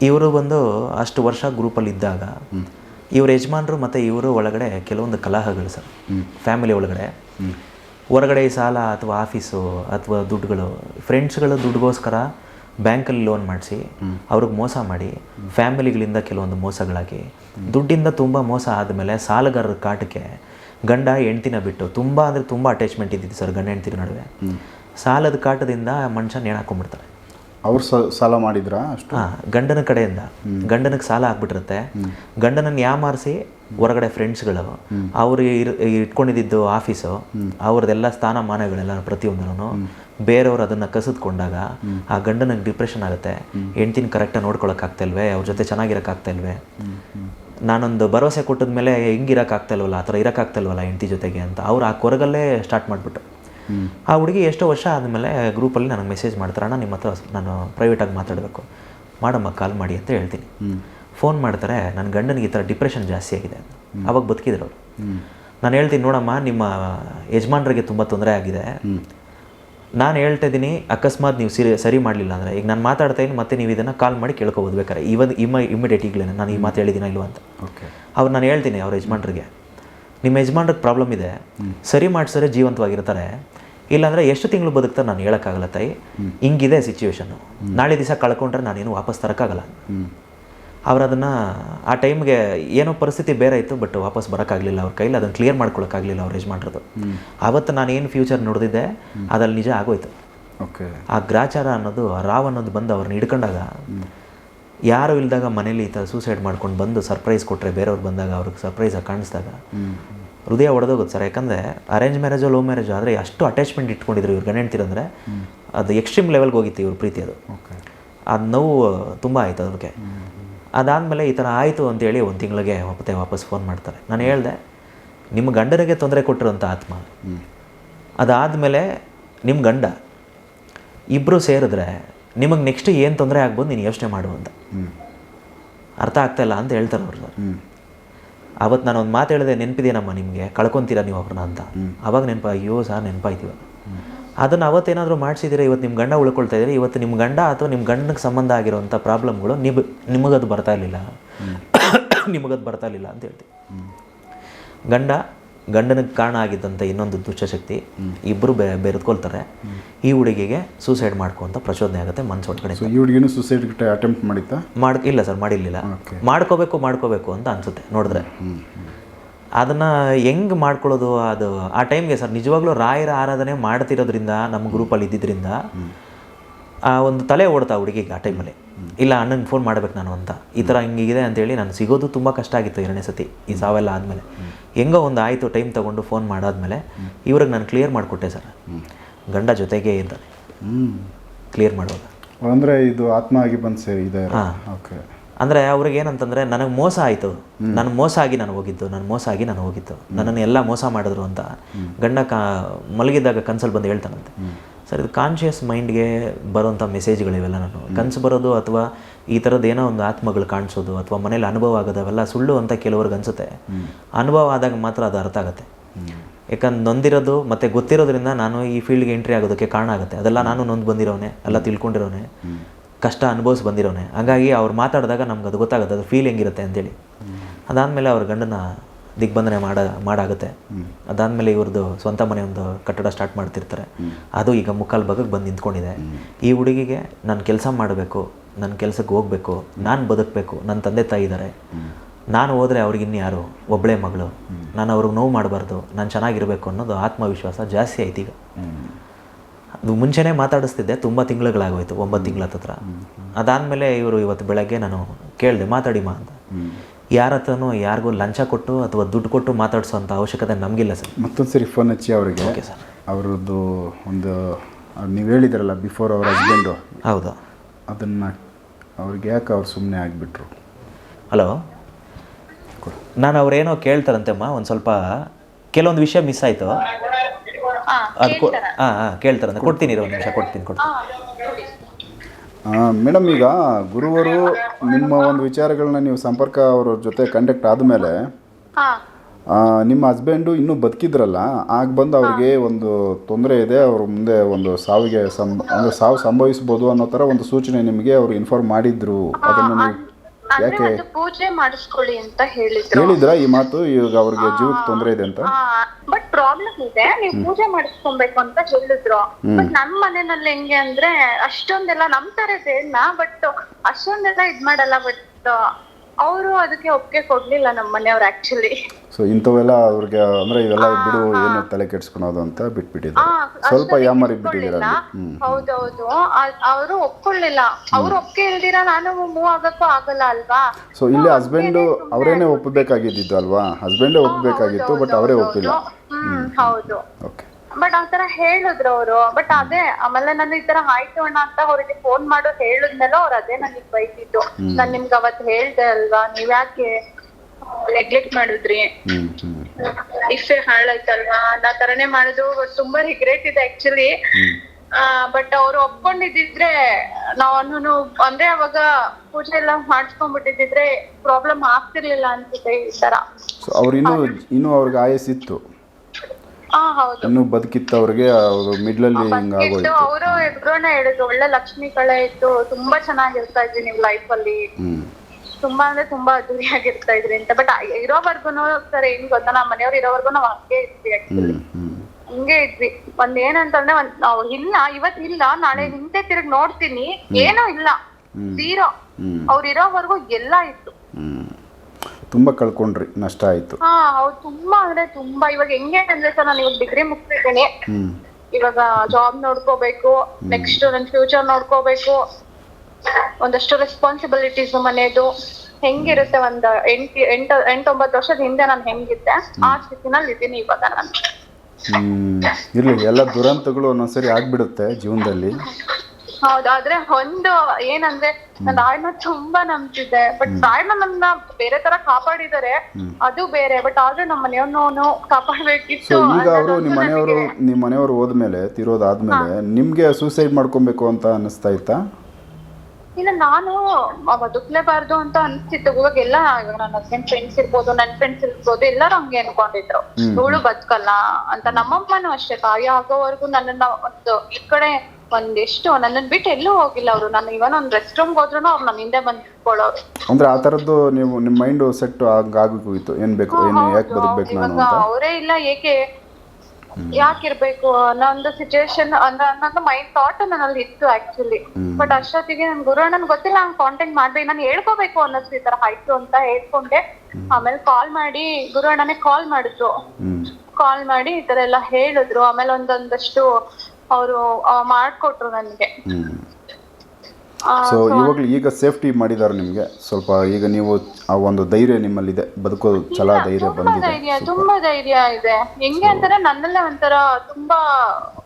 ಇವರು ಬಂದು ಅಷ್ಟು ವರ್ಷ ಗ್ರೂಪಲ್ಲಿ ಇದ್ದಾಗ ಇವ್ರ ಯಜಮಾನರು ಮತ್ತು ಇವರು ಒಳಗಡೆ ಕೆಲವೊಂದು ಕಲಹಗಳು ಸರ್ ಫ್ಯಾಮಿಲಿ ಒಳಗಡೆ. ಹೊರಗಡೆ ಸಾಲ ಅಥವಾ ಆಫೀಸು ಅಥವಾ ದುಡ್ಡುಗಳು ಫ್ರೆಂಡ್ಸ್ಗಳು ದುಡ್ಡುಗೋಸ್ಕರ ಬ್ಯಾಂಕಲ್ಲಿ ಲೋನ್ ಮಾಡಿಸಿ ಅವ್ರಿಗೆ ಮೋಸ ಮಾಡಿ ಫ್ಯಾಮಿಲಿಗಳಿಂದ ಕೆಲವೊಂದು ಮೋಸಗಳಾಗಿ. ದುಡ್ಡಿಂದ ತುಂಬ ಮೋಸ ಆದಮೇಲೆ ಸಾಲಗಾರರ ಕಾಟಕ್ಕೆ ಗಂಡ ಹೆಂಡ್ತಿನ ಬಿಟ್ಟು ತುಂಬ ಅಂದರೆ ತುಂಬ ಅಟ್ಯಾಚ್ಮೆಂಟ್ ಇದ್ದಿದ್ದು ಸರ್ ಗಂಡ ಹೆಂಡ್ತಿರ ನಡುವೆ. ಸಾಲದ ಕಾಟದಿಂದ ಮನುಷ್ಯ ನೇಣಾಕೊಂಡ್ಬಿಡ್ತಾರೆ ಅವ್ರು ಸಾಲ ಮಾಡಿದ್ರಾ ಅಷ್ಟು? ಹಾ ಗಂಡನ ಕಡೆಯಿಂದ. ಗಂಡನಿಗೆ ಸಾಲ ಆಗ್ಬಿಟ್ಟಿರುತ್ತೆ ಗಂಡನನ್ನ ಯಾಮಾರಿಸಿ ಹೊರಗಡೆ ಫ್ರೆಂಡ್ಸ್ಗಳು ಅವ್ರು ಇರ್- ಇಟ್ಕೊಂಡಿದ್ದು ಆಫೀಸು ಅವ್ರದ್ದೆಲ್ಲ ಸ್ಥಾನಮಾನಗಳೆಲ್ಲ ಪ್ರತಿಯೊಂದೂ ಬೇರೆಯವರು ಅದನ್ನ ಕಸಿದ್ಕೊಂಡಾಗ ಆ ಗಂಡನಿಗೆ ಡಿಪ್ರೆಷನ್ ಆಗುತ್ತೆ. ಹೆಂಡ್ತಿನ ಕರೆಕ್ಟಾಗಿ ನೋಡ್ಕೊಳಕ್ಕಾಗ್ತಲ್ವೇ? ಅವ್ರ ಜೊತೆ ಚೆನ್ನಾಗಿರೋಕ್ಕಾಗ್ತಲ್ವೇ? ನಾನೊಂದು ಭರವಸೆ ಕೊಟ್ಟಿದ ಮೇಲೆ ಹಿಂಗಿರೋಕ್ಕಾಗ್ತಲ್ವಲ್ಲ? ಆ ಥರ ಇರೋಕ್ಕಾಗ್ತಲ್ವಲ್ಲ ಹೆಂಡ್ತಿ ಜೊತೆಗೆ ಅಂತ. ಅವ್ರು ಆ ಕೊರಗಲ್ಲೇ ಸ್ಟಾರ್ಟ್ ಮಾಡಿಬಿಟ್ಟು ಆ ಹುಡುಗಿ ಎಷ್ಟೋ ವರ್ಷ ಆದಮೇಲೆ ಗ್ರೂಪಲ್ಲಿ ನನಗೆ ಮೆಸೇಜ್ ಮಾಡ್ತಾರೆ ಅಣ್ಣ ನಿಮ್ಮ ಹತ್ರ ನಾನು ಪ್ರೈವೇಟಾಗಿ ಮಾತಾಡಬೇಕು. ಮಾಡಮ್ಮ ಕಾಲ್ ಮಾಡಿ ಅಂತ ಹೇಳ್ತೀನಿ. ಫೋನ್ ಮಾಡ್ತಾರೆ ನನ್ನ ಗಂಡನಿಗೆ ಈ ಥರ ಡಿಪ್ರೆಷನ್ ಜಾಸ್ತಿ ಆಗಿದೆ ಅವಾಗ ಬದುಕಿದ್ರು ಅವರು. ನಾನು ಹೇಳ್ತೀನಿ ನೋಡಮ್ಮ ನಿಮ್ಮ ಯಜಮಾನ್ರಿಗೆ ತುಂಬ ತೊಂದರೆ ಆಗಿದೆ. ನಾನು ಹೇಳ್ತಾ ಇದ್ದೀನಿ ಅಕಸ್ಮಾತ್ ನೀವು ಸರಿ ಸರಿ ಮಾಡಲಿಲ್ಲ ಅಂದರೆ ಈಗ ನಾನು ಮಾತಾಡ್ತಾ ಇದ್ದೀನಿ ಮತ್ತೆ ನೀವು ಇದನ್ನು ಕಾಲ್ ಮಾಡಿ ಕೇಳ್ಕೊಬೋದು ಬೇಕಾರೆ ಇವನ್ ಇಮ್ಮ ಇಮಿಡಿಯೇಟ್ ಈಗಲೇ ನಾನು ಈ ಮಾತು ಹೇಳಿದ್ದೀನ ಇಲ್ವ ಅಂತ. ಓಕೆ. ಅವ್ರು ನಾನು ಹೇಳ್ತೀನಿ ಅವ್ರ ಯಜಮಾನ್ರಿಗೆ ನಿಮ್ಮ ಯಜಮಾನ್ರಿಗೆ ಪ್ರಾಬ್ಲಮ್ ಇದೆ. ಸರಿ ಮಾಡಿಸಿದ್ರೆ ಜೀವಂತವಾಗಿರ್ತಾರೆ. ಇಲ್ಲಾಂದರೆ ಎಷ್ಟು ತಿಂಗಳು ಬದುಕ್ತಾರೆ ನಾನು ಹೇಳೋಕ್ಕಾಗಲ್ಲ ತಾಯಿ? ಹಿಂಗಿದೆ ಸಿಚುವೇಶನ್ನು ನಾಳೆ ದಿವಸ ಕಳ್ಕೊಂಡ್ರೆ ನಾನೇನು ವಾಪಸ್ ತರೋಕ್ಕಾಗಲ್ಲ. ಅವ್ರು ಅದನ್ನು ಆ ಟೈಮ್ಗೆ ಏನೋ ಪರಿಸ್ಥಿತಿ ಬೇರೆ ಇತ್ತು ಬಟ್ ವಾಪಸ್ ಬರೋಕ್ಕಾಗಲಿಲ್ಲ. ಅವ್ರ ಕೈಲಿ ಅದನ್ನು ಕ್ಲಿಯರ್ ಮಾಡ್ಕೊಳಕ್ಕಾಗಲಿಲ್ಲ ಅವ್ರ ಯಜಮಾನ್ರದ್ದು ಆವತ್ತು ನಾನು ಏನು ಫ್ಯೂಚರ್ ನೋಡಿದೆ ಅದ್ರಲ್ಲಿ ನಿಜ ಆಗೋಯ್ತು. ಓಕೆ. ಆ ಗ್ರಾಚಾರ ಅನ್ನೋದು ಆ ರಾವ್ ಅನ್ನೋದು ಬಂದು ಅವ್ರನ್ನ ಹಿಡ್ಕೊಂಡಾಗ ಯಾರು ಇಲ್ದಾಗ ಮನೇಲಿ ಈ ಥರ ಸೂಸೈಡ್ ಮಾಡ್ಕೊಂಡು ಬಂದು ಸರ್ಪ್ರೈಸ್ ಕೊಟ್ಟರೆ ಬೇರೆಯವ್ರು ಬಂದಾಗ ಅವ್ರಿಗೆ ಸರ್ಪ್ರೈಸಾಗಿ ಕಾಣಿಸಿದಾಗ ಹೃದಯ ಒಡೆದೋಗುತ್ತೆ ಸರ್. ಯಾಕಂದರೆ ಅರೇಂಜ್ ಮ್ಯಾರೇಜೋ ಲವ್ ಮ್ಯಾರೇಜೋ ಆದರೆ ಅಷ್ಟು ಅಟ್ಯಾಚ್ಮೆಂಟ್ ಇಟ್ಕೊಂಡಿದ್ರು ಇವ್ರು ಗಂಡ ಹೆಂಡ್ತಿರಂದ್ರೆ ಅದು ಎಕ್ಸ್ಟ್ರೀಮ್ ಲೆವೆಲ್ಗೆ ಹೋಗಿತ್ತು ಇವ್ರ ಪ್ರೀತಿ ಅದು. ಓಕೆ ಅದು ನೋವು ತುಂಬ ಆಯಿತು ಅದಕ್ಕೆ ಅದಾದಮೇಲೆ ಈ ಥರ ಆಯಿತು ಅಂತೇಳಿ ಒಂದು ತಿಂಗಳಿಗೆ ಮತ್ತೆ ವಾಪಸ್ ಫೋನ್ ಮಾಡ್ತಾರೆ. ನಾನು ಹೇಳಿದೆ ನಿಮ್ಮ ಗಂಡನಿಗೆ ತೊಂದರೆ ಕೊಟ್ಟಿರೋಂಥ ಆತ್ಮ. ಅದಾದಮೇಲೆ ನಿಮ್ಮ ಗಂಡ ಇಬ್ಬರು ಸೇರಿದ್ರೆ ನಿಮಗೆ ನೆಕ್ಸ್ಟ್ ಏನು ತೊಂದರೆ ಆಗ್ಬೋದು ನೀನು ಯೋಚನೆ ಮಾಡು ಅಂತ. ಅರ್ಥ ಆಗ್ತಾಯಿಲ್ಲ ಅಂತ ಹೇಳ್ತಾರೆ ಅವ್ರು ಸರ್. ಅವತ್ತು ನಾನು ಒಂದು ಮಾತು ಹೇಳಿದೆ ನೆನಪಿದೆಯೇನಮ್ಮ ನಿಮಗೆ? ಕಳ್ಕೊತೀರಾ ನೀವು ಅವ್ರನ್ನ ಅಂತ? ಅವಾಗ ನೆನಪ ಅಯ್ಯೋ ಸಹ ನೆನಪಾಯ್ತೀವ ಅದನ್ನು ಅವತ್ತೇನಾದರೂ ಮಾಡಿಸಿದ್ರೆ ಇವತ್ತು ನಿಮ್ಮ ಗಂಡ ಉಳ್ಕೊಳ್ತಾ ಇದ್ರೆ ಇವತ್ತು ನಿಮ್ಮ ಗಂಡ ಅಥವಾ ನಿಮ್ಮ ಗಂಡನಿಗೆ ಸಂಬಂಧ ಆಗಿರೋಂಥ ಪ್ರಾಬ್ಲಮ್ಗಳು ನಿಬ್ ನಿಮಗದು ಬರ್ತಾ ಇರಲಿಲ್ಲ. [coughs] ನಿಮಗದು ಬರ್ತಾ ಇರಲಿಲ್ಲ ಅಂತ ಹೇಳ್ತೀವಿ ಗಂಡ ಗಂಡನಿಗೆ ಕಾರಣ ಆಗಿದ್ದಂಥ ಇನ್ನೊಂದು ದುಷ್ಟಶಕ್ತಿ ಇಬ್ಬರು ಬೆ ಬೆರೆತ್ಕೊಳ್ತಾರೆ ಈ ಹುಡುಗಿಗೆ ಸೂಸೈಡ್ ಮಾಡ್ಕೊಂತ ಪ್ರಚೋದನೆ ಆಗುತ್ತೆ ಮನ್ಸು ಒಳಗಡೆ ಈ ಹುಡುಗಿನೂ ಸುಸೈಡ್ ಅಟೆಂಪ್ಟ್ ಮಾಡಿತ್ತಾ? ಮಾಡ್ ಇಲ್ಲ ಸರ್ ಮಾಡಿರಲಿಲ್ಲ. ಮಾಡ್ಕೋಬೇಕು ಮಾಡ್ಕೋಬೇಕು ಅಂತ ಅನ್ಸುತ್ತೆ ನೋಡಿದ್ರೆ. ಅದನ್ನು ಹೆಂಗೆ ಮಾಡ್ಕೊಳ್ಳೋದು ಅದು ಆ ಟೈಮ್ಗೆ ಸರ್ ನಿಜವಾಗ್ಲೂ ರಾಯರ ಆರಾಧನೆ ಮಾಡ್ತಿರೋದ್ರಿಂದ ನಮ್ಮ ಗ್ರೂಪಲ್ಲಿ ಇದ್ದಿದ್ದರಿಂದ ಆ ಒಂದು ತಲೆ ಓಡ್ತಾ ಹುಡುಗಿಗೆ ಆ ಟೈಮಲ್ಲಿ. ಇಲ್ಲ ಅಣ್ಣನಿಗೆ ಫೋನ್ ಮಾಡ್ಬೇಕು ನಾನು ಅಂತ. ಈ ಥರ ಹಿಂಗಿದೆ ಅಂತೇಳಿ ನಾನು ಸಿಗೋದು ತುಂಬ ಕಷ್ಟ ಆಗಿತ್ತು ಎರಡನೇ ಸತಿ ಈ ಸಾವೆಲ್ಲ ಆದಮೇಲೆ. ಹೆಂಗೋ ಒಂದು ಆಯಿತು ಟೈಮ್ ತೊಗೊಂಡು ಫೋನ್ ಮಾಡಾದ್ಮೇಲೆ ಇವ್ರಿಗೆ ನಾನು ಕ್ಲಿಯರ್ ಮಾಡಿಕೊಟ್ಟೆ ಸರ್. ಗಂಡ ಜೊತೆಗೆ ಇದ್ದಾನೆ ಹ್ಞೂ ಕ್ಲಿಯರ್ ಮಾಡುವಾಗ. ಅಂದರೆ ಇದು ಆತ್ಮ ಆಗಿ ಬಂದು ಸೇರಿ ಇದೆ ಹಾಂ. ಓಕೆ ಅಂದರೆ ಅವ್ರಿಗೆ ಏನಂತಂದರೆ ನನಗೆ ಮೋಸ ಆಯಿತು. ನನ್ನ ಮೋಸ ಆಗಿ ನಾನು ಹೋಗಿದ್ದು. ನಾನು ಮೋಸ ಆಗಿ ನಾನು ಹೋಗಿದ್ದು. ನನ್ನನ್ನು ಎಲ್ಲ ಮೋಸ ಮಾಡಿದ್ರು ಅಂತ ಗಂಡ ಕಾ ಮಲಗಿದ್ದಾಗ ಕನ್ಸಲ್ಲಿ ಬಂದು ಹೇಳ್ತಾನಂತೆ. ಸರ್ ಇದು ಕಾನ್ಷಿಯಸ್ ಮೈಂಡ್ಗೆ ಬರೋಂಥ ಮೆಸೇಜ್ಗಳಿವೆಲ್ಲ ನಾನು. ಕನ್ಸು ಬರೋದು ಅಥವಾ ಈ ಥರದ್ದು ಏನೋ ಒಂದು ಆತ್ಮಗಳು ಕಾಣಿಸೋದು ಅಥವಾ ಮನೇಲಿ ಅನುಭವ ಆಗೋದು ಅವೆಲ್ಲ ಸುಳ್ಳು ಅಂತ ಕೆಲವ್ರಿಗೆ ಅನಿಸುತ್ತೆ. ಅನುಭವ ಆದಾಗ ಮಾತ್ರ ಅದು ಅರ್ಥ ಆಗುತ್ತೆ. ಯಾಕಂದ್ರೆ ನೊಂದಿರೋದು ಮತ್ತು ಗೊತ್ತಿರೋದ್ರಿಂದ ನಾನು ಈ ಫೀಲ್ಡ್ಗೆ ಎಂಟ್ರಿ ಆಗೋದಕ್ಕೆ ಕಾರಣ ಆಗುತ್ತೆ. ಅದೆಲ್ಲ ನಾನು ನೊಂದು ಬಂದಿರೋನೆ ಎಲ್ಲ ತಿಳ್ಕೊಂಡಿರೋನೆ. ಕಷ್ಟ ಅನುಭವಿಸಿ ಬಂದಿರೋನೆ. ಹಾಗಾಗಿ ಅವ್ರು ಮಾತಾಡಿದಾಗ ನಮ್ಗೆ ಅದು ಗೊತ್ತಾಗುತ್ತೆ, ಅದು ಫೀಲ್ ಹೆಂಗಿರುತ್ತೆ ಅಂತೇಳಿ. ಅದಾದಮೇಲೆ ಅವ್ರ ಗಂಡನ ದಿಗ್ಬಂಧನೆ ಮಾಡ, ಮಾಡಾಗುತ್ತೆ. ಅದಾದಮೇಲೆ ಇವ್ರದ್ದು ಸ್ವಂತ ಮನೆ ಒಂದು ಕಟ್ಟಡ ಸ್ಟಾರ್ಟ್ ಮಾಡ್ತಿರ್ತಾರೆ. ಅದು ಈಗ ಮುಕ್ಕಾಲು ಭಾಗಕ್ಕೆ ಬಂದು ನಿಂತ್ಕೊಂಡಿದೆ. ಈ ಹುಡುಗಿಗೆ ನಾನು ಕೆಲಸ ಮಾಡಬೇಕು ನನ್ನ ಕೆಲಸಕ್ಕೆ ಹೋಗಬೇಕು, ನಾನು ಬದುಕಬೇಕು ನನ್ನ ತಂದೆ ತಾಯಿ ಇದ್ದಾರೆ ನಾನು ಹೋದರೆ ಅವ್ರಿಗಿನ್ನು ಇನ್ಯಾರು ಒಬ್ಬಳೇ ಮಗಳು. ನಾನು ಅವ್ರಿಗೆ ನೋವು ಮಾಡಬಾರ್ದು, ನಾನು ಚೆನ್ನಾಗಿರಬೇಕು ಅನ್ನೋದು ಆತ್ಮವಿಶ್ವಾಸ ಜಾಸ್ತಿ ಆಯ್ತು ಈಗ. ಅದು ಮುಂಚೆನೇ ಮಾತಾಡಿಸ್ತಿದ್ದೆ ತುಂಬ ತಿಂಗಳುಗಳಾಗೋಯ್ತು ಒಂಬತ್ತು ತಿಂಗಳ ಹತ್ರ. ಅದಾದಮೇಲೆ ಇವರು ಇವತ್ತು ಬೆಳಗ್ಗೆ ನಾನು ಕೇಳಿದೆ ಮಾತಾಡಿ ಮಾ ಅಂತ ಯಾರ ಹತ್ರನೂ ಯಾರಿಗೂ ಲಂಚ ಕೊಟ್ಟು ಅಥವಾ ದುಡ್ಡು ಕೊಟ್ಟು ಮಾತಾಡಿಸೋಂಥ ಅವಶ್ಯಕತೆ ನಮಗಿಲ್ಲ ಸರ್. ಮತ್ತೊಂದು ಸರಿ ಫೋನ್ ಹಚ್ಚಿ ಅವರಿಗೆ. ಓಕೆ ಸರ್ ಅವರದ್ದು ಒಂದು ನೀವು ಹೇಳಿದ್ರಲ್ಲ ಬಿಫೋರ್ ಅವ್ರ ಹಸ್ಬೆಂಡು ಹೌದು. ಅದನ್ನು ಅವ್ರಿಗೆ ಯಾಕೆ ಅವ್ರು ಸುಮ್ಮನೆ ಆಗಿಬಿಟ್ರು? ಹಲೋ ನಾನು ಅವ್ರೇನೋ ಕೇಳ್ತಾರಂತೆಮ್ಮ ಒಂದು ಸ್ವಲ್ಪ ಕೆಲವೊಂದು ವಿಷಯ ಮಿಸ್ ಆಯಿತು. ಅದು ಕೊ ಹಾಂ ಹಾಂ ಅಂದ್ರೆ ಕೊಡ್ತೀನಿ ಇರೋ ಒಂದು ನಿಮಿಷ ಕೊಡ್ತೀನಿ ಕೊಡ್ತೀನಿ. ಮೇಡಮ್ ಈಗ ಗುರುವರು ನಿಮ್ಮ ಒಂದು ವಿಚಾರಗಳನ್ನ ನೀವು ಸಂಪರ್ಕ ಅವರ ಜೊತೆ ಕಂಡಕ್ಟ್ ಆದಮೇಲೆ ಹಾ ನಿಮ್ಮ ಹಸ್ಬೆಂಡು ಇನ್ನೂ ಬದುಕಿದ್ರಲ್ಲ ಆಗ ಬಂದು ಅವ್ರಿಗೆ ಒಂದು ತೊಂದರೆ ಇದೆ ಅವ್ರ ಮುಂದೆ ಒಂದು ಸಾವಿಗೆ ಸಂ ಅಂದರೆ ಸಾವು ಸಂಭವಿಸ್ಬೋದು ಅನ್ನೋ ಥರ ಒಂದು ಸೂಚನೆ ನಿಮಗೆ ಅವರು ಇನ್ಫಾರ್ಮ್ ಮಾಡಿದ್ರು. ಅದನ್ನು ನೀವು ಅಂದ್ರೆ ಒಂದು ಪೂಜೆ ಮಾಡಿಸ್ಕೊಳ್ಳಿ ಅಂತ ಹೇಳಿದ್ರು. ಹೇಳಿದ್ರ ಈ ಮಾತು? ಇವಾಗ ಅವ್ರಿಗೆ ಜೀವಕ್ಕೆ ತೊಂದರೆ ಇದೆ ಅಂತ? ಬಟ್ ಪ್ರಾಬ್ಲಮ್ ಇದೆ. ನೀವು ಪೂಜೆ ಮಾಡಿಸ್ಕೊಬೇಕು ಅಂತ ಹೇಳಿದ್ರು. ಬಟ್ ನಮ್ ಮನೆಯಲ್ಲಿ ಹೆಂಗೆ ಅಂದ್ರೆ ಅಷ್ಟೊಂದೆಲ್ಲ ನಂಬ್ತಾರೆ ದೇವ್ನ ಬಟ್ ಅಷ್ಟೊಂದೆಲ್ಲ ಇದ್ ಮಾಡಲ್ಲ ಬಟ್ ಅವರು ಅದಕ್ಕೆ ಒಪ್ಪಿಗೆ ಕೊಡ್ಲಿಲ್ಲ ನಮ್ಮ ಮನೆಯವ್ರು ಆಕ್ಚುಲಿ ಸೊ ಇಂಥವೆಲ್ಲ ಅವ್ರಿಗೆ ಅಂದ್ರೆ ಇವೆಲ್ಲ ಬಿಡು ಏನು ತಲೆ ಕೆಡ್ಸ್ಕೊಳೋದು ಅಂತ ಬಿಟ್ಬಿಟ್ಟಿದ್ರು ಸ್ವಲ್ಪ ಯಾಮಾರಿ ಬಿಟ್ಟಿದ್ದೀರ ಹೌದೌದು. ಅವರು ಒಪ್ಕೊಳ್ಳಿಲ್ಲ. ಅವ್ರು ಒಪ್ಪಿಗೆ ಇಲ್ದಿರ ನಾನು ಮೂವ್ ಆಗಕ್ಕೂ ಆಗಲ್ಲ ಅಲ್ವಾ? ಸೊ ಇಲ್ಲಿ ಹಸ್ಬೆಂಡ್ ಅವರೇನೆ ಒಪ್ಪಬೇಕಾಗಿದ್ದು ಅಲ್ವಾ? ಹಸ್ಬೆಂಡೇ ಒಪ್ಪಬೇಕಾಗಿತ್ತು ಬಟ್ ಅವರೇ ಒಪ್ಪಿಲ್ಲ. ಹೌದು. ಓಕೆ ಬಟ್ ಆತರ ಹೇಳಿದ್ರು ಅವರು. ಬಟ್ ಅದೇ ಆಮೇಲೆ ನಾನು ಈ ತರ ಆಯ್ತು ಅಣ್ಣ ಅಂತ ಅವ್ರಿಗೆ ಫೋನ್ ಮಾಡು ಹೇಳಿದ್ಮೇಲೆ ಅವ್ರು ಅದೇ ನನಗೆ ಬೈತಿತ್ತು ನಾನ್ ನಿಮ್ಗೆ ಅವತ್ ಹೇಳ್ದೆ ಅಲ್ವಾ? ನೀವ್ ಯಾಕೆ ನೆಗ್ಲೆಕ್ಟ್ ಮಾಡಿದ್ರಿ? ಇಫೆ ಹಾಳಾಯ್ತಲ್ವಾ? ನಾ ತರನೇ ಮಾಡುದು ತುಂಬಾ ರಿಗ್ರೆಟ್ ಇದೆ ಆಕ್ಚುಲಿ ಬಟ್ ಅವ್ರು ಒಪ್ಕೊಂಡಿದ್ದಿದ್ರೆ ನಾನು ಅಂದ್ರೆ ಅವಾಗ ಪೂಜೆ ಎಲ್ಲ ಮಾಡಿಸ್ಕೊಂಡ್ಬಿಟ್ಟಿದ್ರೆ ಪ್ರಾಬ್ಲಮ್ ಆಗ್ತಿರ್ಲಿಲ್ಲ ಅನ್ಸುತ್ತೆ ಈ ತರ ಅವ್ರು ಇನ್ನು ಇನ್ನು ಅವ್ರಿಗೆ ಆಯಸ್ಸಿತ್ತು. ಹಾ ಹೌದು. ಇನ್ನೂ ಬದುಕಿತ್ತು ಅವ್ರಿಗೆ ಅವರು ಮಿಡ್ಲಲ್ಲಿ ಹಿಂಗೆ ಇತ್ತು ಆಗೋಯ್ತು ಅವರು ಎದುರೋನೆ ಹೇಳಿದ್ರು. ಒಳ್ಳೆ ಲಕ್ಷ್ಮಿ ಕಳೆ ಇತ್ತು. ತುಂಬಾ ಚೆನ್ನಾಗಿರ್ತಾ ಇದ್ವಿ ನಿಮ್ ಲೈಫ್ ಅಲ್ಲಿ. ತುಂಬಾ ಅಂದ್ರೆ ತುಂಬಾ ಅದ್ದೂರಿಯಾಗಿರ್ತಾ ಇದ್ರಿ ಅಂತ. ಬಟ್ ಇರೋವರ್ಗುನು ಸರ್ ಏನ್ ಗೊತ್ತಾ? ನಮ್ಮ ಮನೆಯವ್ರು ಇರೋವರ್ಗು ನಾವ್ ಹಂಗೆ ಇದ್ವಿ ಹಂಗೆ ಇದ್ವಿ. ಒಂದ್ ಏನಂತಂದ್ರೆ ಒಂದ್ ನಾವ್ ಇಲ್ಲ ಇವತ್ ಇಲ್ಲ. ನಾಳೆ ಹಿಂದೆ ತಿರುಗಿ ನೋಡ್ತೀನಿ. ಏನೋ ಇಲ್ಲ. ಜೀರೋ ಹ್ಞೂ ಅವ್ರು ಇರೋವರ್ಗು ಎಲ್ಲ ಇತ್ತು. ತುಂಬ ಕಳ್ಕೊಂಡ್ರಿ ನಷ್ಟ ಆಯ್ತು. ಹಾ ತುಂಬಾ ಅಂದ್ರೆ ತುಂಬಾ. ಇವಾಗ ಹೆಂಗೆ ಅಂದ್ರೆ ಸರ್ ನಾನು ಇವಾಗ ಡಿಗ್ರಿ ಮುಗ್ಸಿದ್ದೀನಿ ಇವಾಗ ಜಾಬ್ ನೋಡ್ಕೋಬೇಕು ನೆಕ್ಸ್ಟ್ ನನ್ ಫ್ಯೂಚರ್ ನೋಡ್ಕೋಬೇಕು. ಒಂದಷ್ಟು ರೆಸ್ಪಾನ್ಸಿಬಿಲಿಟೀಸ್ ಮನೆದು ಹೆಂಗಿರುತ್ತೆ ಒಂದ್ ಎಂಟ್ ಎಂಟ ಎಂಟೊಂಬತ್ತು ವರ್ಷದ ಹಿಂದೆ ನಾನು ಹೆಂಗಿದ್ದೆ ಆ ಸ್ಥಿತಿನಲ್ಲಿ ಇದ್ದೀನಿ ಇವಾಗ ನಾನು. ಹ್ಮ್. ಇರ್ಲಿ ಎಲ್ಲ ದುರಂತಗಳು ಒಂದೊಂದ್ಸರಿ ಆಗ್ಬಿಡುತ್ತೆ ಜೀವನದಲ್ಲಿ. ಹೌದು ಆದ್ರೆ ಒಂದು ಏನಂದ್ರೆ ನನ್ನ ರಾಯಣ್ಣ ತುಂಬಾ ನಂಬ್ತಿದ್ದೆ. ಬಟ್ ರಾಯಣ್ಣ ನನ್ನ ಬೇರೆ ತರ ಕಾಪಾಡಿದಾರೆ ಅದು ಬೇರೆ. ಬಟ್ ಆದ್ರೂ ನಮ್ಮ ಮನೆಯವ್ರನ್ನೂ ಸೊ ಕಾಪಾಡ್ಬೇಕಿತ್ತು ಈಗ ಅವರು ನಿಮ್ಮ ಮನೆಯವರು ನಿಮ್ಮ ಮನೆಯವರು ಹೋದ್ಮೇಲೆ ತಿರೋದಾದ್ಮೇಲೆ ನಿಮ್ಗೆ ಸೂಸೈಡ್ ಮಾಡ್ಕೊಬೇಕು ಅಂತ ಅನ್ನಿಸ್ತಾ ಇತ್ತಾ? ಇಲ್ಲ ನಾನು ಬದುಕ್ಲೇಬಾರ್ದು ಅಂತ ಅನ್ಸ್ತಿತ್ತು ಇವಾಗ ಎಲ್ಲ ನನ್ನ ಹಸ್ಬೆಂಡ್ ಫ್ರೆಂಡ್ಸ್ ಇರ್ಬೋದು ನನ್ ಫ್ರೆಂಡ್ಸ್ ಇರ್ಬೋದು ಎಲ್ಲರೂ ಹಂಗೆ ಅನ್ಕೊಂಡಿದ್ರು. ಇವಳು ಬದುಕಲ್ಲ ಅಂತ. ನಮ್ಮಮ್ಮನೂ ಅಷ್ಟೇ. ತಾಯಿ ಆಗೋವರೆಗೂ ನನ್ನನ್ನ ಒಂದು ಈ ಕಡೆ ಒಂದೆಷ್ಟು ನನ್ನನ್ ಬಿಟ್ಟು ಎಲ್ಲೂ ಹೋಗಿಲ್ಲ ಅವರು. ನಾನು ಇವನ್ ಒಂದ್ ರೆಸ್ಟ್ ರೂಮ್ ಹೋದ್ರು ಅವ್ರು ನಮ್ಮ ಹಿಂದೆ ಬಂದ್ ಅಂದ್ರೆ ಅಂದರೆ ಆ ತರದ್ದು ನೀವು ನಿಮ್ಮ ಮೈಂಡ್ ಸೆಟ್ ಆಗೋಗಿತ್ತು ಏನು ಬೇಕು ಏನು ಯಾಕೆ ಬದುಕಬೇಕು ನಾನು ಅಂತ? ಅವರೇ ಇಲ್ಲ ಏಕೆ? ಯಾಕಿರ್ಬೇಕು? ಅನ್ನೋ ಒಂದು ಸಿಚುವೇಶನ್ ಅನ್ನೋ ಮೈಂಡ್ ಥಾಟ್ ನನ್ನಲ್ಲಿ ಇತ್ತು ಆಕ್ಚುಲಿ ಬಟ್ ಅಷ್ಟೊತ್ತಿಗೆ ನನ್ ಗುರು ನನ್ ಗೊತ್ತಿಲ್ಲ ಹಂಗ್ ಕಾಂಟ್ಯಾಕ್ಟ್ ಮಾಡ್ಬೇಕು ನಾನು ಹೇಳ್ಕೋಬೇಕು ಅನ್ನೋದು ಈ ತರ ಆಯ್ತು ಅಂತ ಹೇಳ್ಕೊಂಡೆ. ಆಮೇಲೆ ಕಾಲ್ ಮಾಡಿ ಗುರು ಅಣ್ಣನೇ ಕಾಲ್ ಮಾಡಿದ್ರು. ಕಾಲ್ ಮಾಡಿ ಈ ತರ ಎಲ್ಲ ಹೇಳಿದ್ರು. ಆಮೇಲೆ ಒಂದೊಂದಷ್ಟು ಅವರು ಮಾಡಿಕೊಟ್ರು ನನಗೆ. ಸೊ ಇವಾಗಲೂ ಈಗ ಸೇಫ್ಟಿ ಮಾಡಿದ್ದಾರೆ ನಿಮಗೆ. ಸ್ವಲ್ಪ ಈಗ ನೀವು ಆ ಒಂದು ಧೈರ್ಯ ನಿಮ್ಮಲ್ಲಿದೆ. ಬದುಕೋ ಛಲ ಧೈರ್ಯ ಬಂದಿದೆ. ಧೈರ್ಯ ತುಂಬಾ ಧೈರ್ಯ ಇದೆ. ಹೆಂಗೆ ಅಂತಾರೆ ನನ್ನಲ್ಲೇ ಒಂಥರ ತುಂಬಾ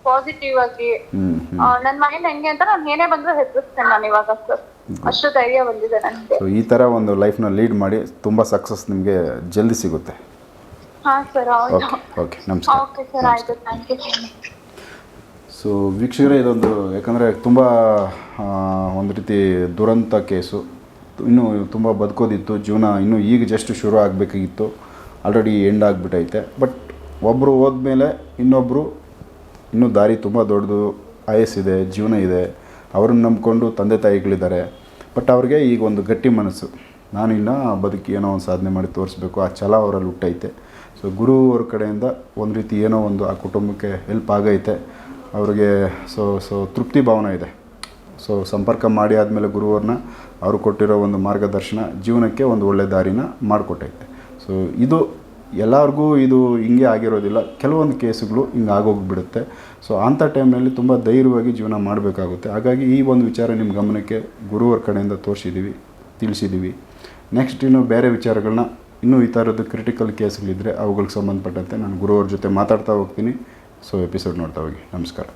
ಪಾಸಿಟಿವ್ ಆಗಿ ನನ್ನ ಮೈಂಡ್ ಹೆಂಗೆ ಅಂತ ನಾನು ಏನೇ ಬಂದ್ರು ಹೆದರಿಸ್ತೇನೆ ನಾನು ಇವಾಗ ಸರ್ ಅಷ್ಟು ಧೈರ್ಯ ಬಂದಿದೆ ನನಗೆ. ಸೊ ಈ ಥರ ಒಂದು ಲೈಫ್ನ ಲೀಡ್ ಮಾಡಿ ತುಂಬ ಸಕ್ಸಸ್ ನಿಮಗೆ ಜಲ್ದಿ ಸಿಗುತ್ತೆ. ಹಾ ಸರ್ ಓಕೆ ಓಕೆ ನಮಸ್ಕಾರ. ಓಕೆ ಸರ್ ಆಯ್ತು. ಥ್ಯಾಂಕ್ ಯು ಸೊ ವೀಕ್ಷಕರೇ, ಇದೊಂದು ಯಾಕಂದರೆ ತುಂಬ ಒಂದು ರೀತಿ ದುರಂತ ಕೇಸು. ಇನ್ನೂ ತುಂಬ ಬದುಕೋದಿತ್ತು. ಜೀವನ ಇನ್ನೂ ಈಗ ಜಸ್ಟ್ ಶುರು ಆಗಬೇಕಾಗಿತ್ತು. Already end ಆಗಿಬಿಟ್ಟೈತೆ. ಬಟ್ ಒಬ್ಬರು ಹೋದ್ಮೇಲೆ ಇನ್ನೊಬ್ಬರು ಇನ್ನೂ ದಾರಿ ತುಂಬ ದೊಡ್ಡದು ಆಯಸ್ಸಿದೆ ಜೀವನ ಇದೆ. ಅವ್ರನ್ನ ನಂಬಿಕೊಂಡು ತಂದೆ ತಾಯಿಗಳಿದ್ದಾರೆ. ಬಟ್ ಅವ್ರಿಗೆ ಈಗ ಒಂದು ಗಟ್ಟಿ ಮನಸ್ಸು. ನಾನು ಇನ್ನು ಬದುಕಿ ಏನೋ ಒಂದು ಸಾಧನೆ ಮಾಡಿ ತೋರಿಸ್ಬೇಕು. ಆ ಛಲ ಅವರಲ್ಲಿ ಹುಟ್ಟೈತೆ. ಸೊ ಗುರು ಅವ್ರ ಕಡೆಯಿಂದ ಒಂದು ರೀತಿ ಏನೋ ಒಂದು ಆ ಕುಟುಂಬಕ್ಕೆ ಹೆಲ್ಪ್ ಆಗೈತೆ. ಅವ್ರಿಗೆ ಸೊ ಸೊ ತೃಪ್ತಿ ಭಾವನೆ ಇದೆ. ಸೊ ಸಂಪರ್ಕ ಮಾಡಿ ಆದಮೇಲೆ ಗುರುವರನ್ನ ಅವರು ಕೊಟ್ಟಿರೋ ಒಂದು ಮಾರ್ಗದರ್ಶನ ಜೀವನಕ್ಕೆ ಒಂದು ಒಳ್ಳೆ ದಾರಿನ ಮಾಡಿಕೊಟ್ಟೈತೆ ಸೊ ಇದು ಎಲ್ಲರಿಗೂ ಇದು ಹಿಂಗೆ ಆಗಿರೋದಿಲ್ಲ. ಕೆಲವೊಂದು ಕೇಸುಗಳು ಹಿಂಗೆ ಆಗೋಗ್ಬಿಡುತ್ತೆ. ಸೊ ಅಂಥ ಟೈಮ್ನಲ್ಲಿ ತುಂಬ ಧೈರ್ಯವಾಗಿ ಜೀವನ ಮಾಡಬೇಕಾಗುತ್ತೆ. ಹಾಗಾಗಿ ಈ ಒಂದು ವಿಚಾರ ನಿಮ್ಮ ಗಮನಕ್ಕೆ ಗುರುವರ ಕಡೆಯಿಂದ ತೋರಿಸಿದ್ದೀವಿ ತಿಳಿಸಿದ್ದೀವಿ ನೆಕ್ಸ್ಟ್ ಇನ್ನು ಬೇರೆ ವಿಚಾರಗಳನ್ನ ಇನ್ನೂ ಈ ಥರದ್ದು ಕ್ರಿಟಿಕಲ್ ಕೇಸ್ಗಳಿದ್ದರೆ ಅವುಗಳಿಗೆ ಸಂಬಂಧಪಟ್ಟಂತೆ ನಾನು ಗುರುವರ ಜೊತೆ ಮಾತಾಡ್ತಾ ಹೋಗ್ತೀನಿ. ಸೊ ಎಪಿಸೋಡ್ ನೋಡ್ತಾ ಹೋಗಿ. ನಮಸ್ಕಾರ.